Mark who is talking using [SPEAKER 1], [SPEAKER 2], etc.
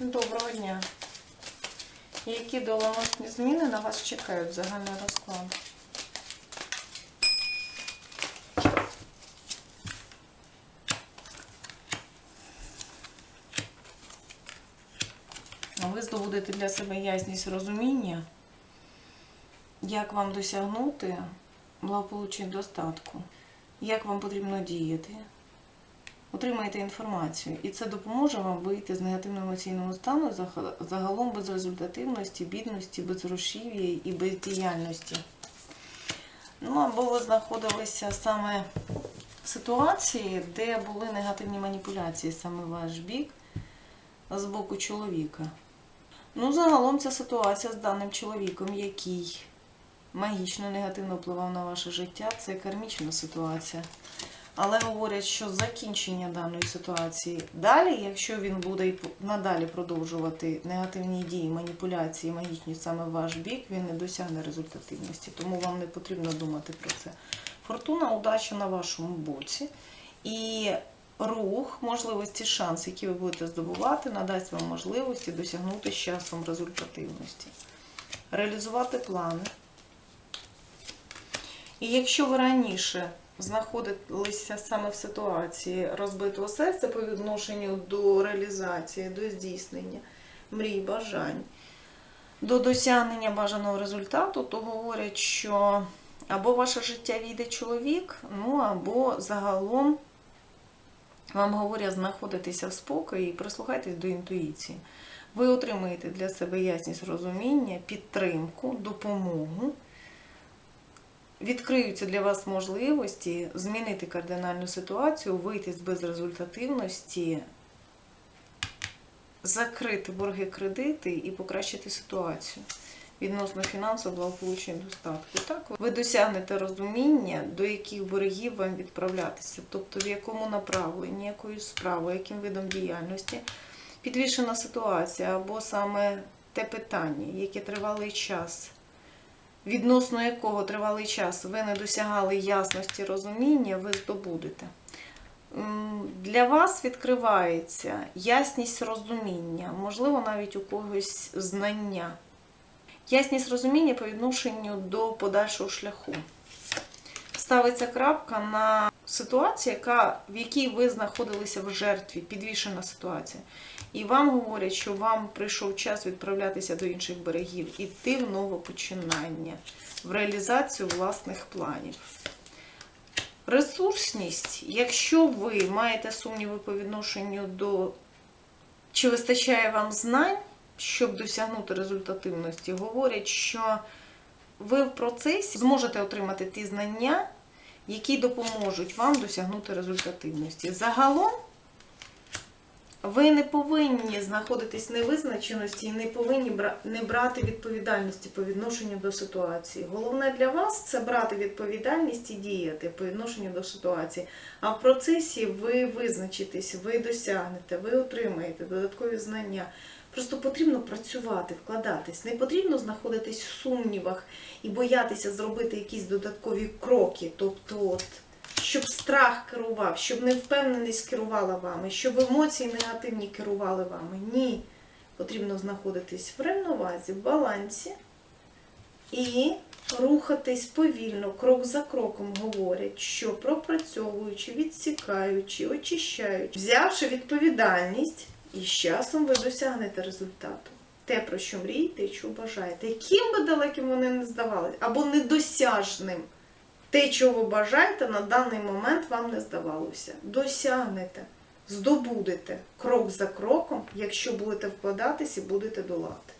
[SPEAKER 1] Доброго дня. Які доленосні зміни на вас чекають загальний розклад? Ви здобудете для себе ясність розуміння, як вам досягнути благополуччя достатку, як вам потрібно діяти. Отримаєте інформацію, і це допоможе вам вийти з негативного емоційного стану загалом без результативності, бідності, безгрошів'я і бездіяльності. Ну, або ви знаходилися саме в ситуації, де були негативні маніпуляції саме ваш бік з боку чоловіка. Ну, загалом ця ситуація з даним чоловіком, який магічно негативно впливав на ваше життя, це кармічна ситуація. Але говорять, що закінчення даної ситуації далі, якщо він буде надалі продовжувати негативні дії, маніпуляції, магічні саме в ваш бік, він не досягне результативності. Тому вам не потрібно думати про це. Фортуна, удача на вашому боці. І рух, можливості, шанс, які ви будете здобувати, надасть вам можливості досягнути з часом результативності. Реалізувати плани. І якщо ви раніше знаходилися саме в ситуації розбитого серця по відношенню до реалізації, до здійснення мрій, бажань, до досягнення бажаного результату, то говорять, що або ваше життя війде чоловік, ну або загалом вам говорять знаходитися в спокої і прислухайтесь до інтуїції. Ви отримаєте для себе ясність розуміння, підтримку, допомогу відкриються для вас можливості змінити кардинальну ситуацію, вийти з безрезультативності, закрити борги кредити і покращити ситуацію відносно фінансового благополуччя і достатку. Так, ви досягнете розуміння, до яких боргів вам відправлятися, тобто в якому направленні, якою справою, яким видом діяльності підвішена ситуація або саме те питання, яке тривалий час відносно якого тривалий час ви не досягали ясності розуміння, ви здобудете. Для вас відкривається ясність розуміння, можливо, навіть у когось знання. Ясність розуміння по відношенню до подальшого шляху. Ставиться крапка на ситуацію, яка, в якій ви знаходилися в жертві, підвішена ситуація. І вам говорять, що вам прийшов час відправлятися до інших берегів, іти в нове починання, в реалізацію власних планів. Ресурсність, якщо ви маєте сумніви по відношенню до чи вистачає вам знань, щоб досягнути результативності, говорять, що ви в процесі зможете отримати ті знання, які допоможуть вам досягнути результативності. Загалом ви не повинні знаходитись в невизначеності і не повинні не брати відповідальності по відношенню до ситуації. Головне для вас це брати відповідальність і діяти по відношенню до ситуації. А в процесі ви визначитесь, ви досягнете, ви отримаєте додаткові знання. Просто потрібно працювати, вкладатись. Не потрібно знаходитись в сумнівах і боятися зробити якісь додаткові кроки. Тобто, от, щоб страх керував, щоб невпевненість керувала вами, щоб емоції негативні керували вами. Ні. Потрібно знаходитись в рівновазі, в балансі і рухатись повільно, крок за кроком говорять, що пропрацьовуючи, відсікаючи, очищаючи, взявши відповідальність, і з часом ви досягнете результату. Те, про що мрієте що бажаєте. Яким би далеким вони не здавалися, або недосяжним. Те, чого ви бажаєте, на даний момент вам не здавалося. Досягнете, здобудете крок за кроком, якщо будете вкладатись і будете долати.